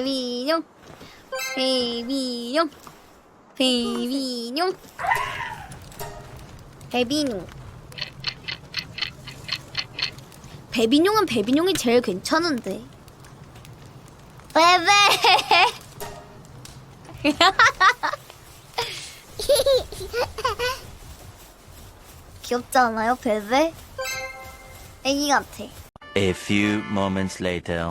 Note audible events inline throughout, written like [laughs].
베비뇽. 베비뇽. 베비뇽. 베비뇽. 베비뇽은 베비뇽이 제일 괜찮은데. 베베. [laughs] 귀엽지 않아요 베베? 애기 같아. A few moments later.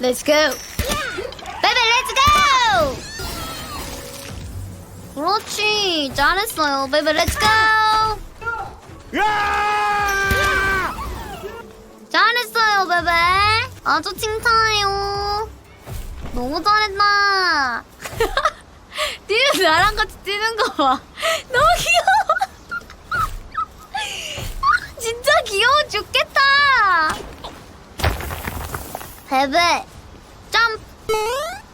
Let's go. 베베, let's go. 그렇지, 잘했어요. 베베, let's go. 야! 잘했어요, 베베. 아주 칭찬해요. 너무 잘했다. [laughs] 뛰는 나랑 같이 뛰는 거 봐. 베베 점프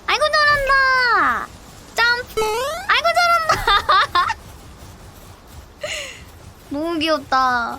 아이고 잘한다. 점프 아이고 잘한다. [laughs] 너무 귀엽다.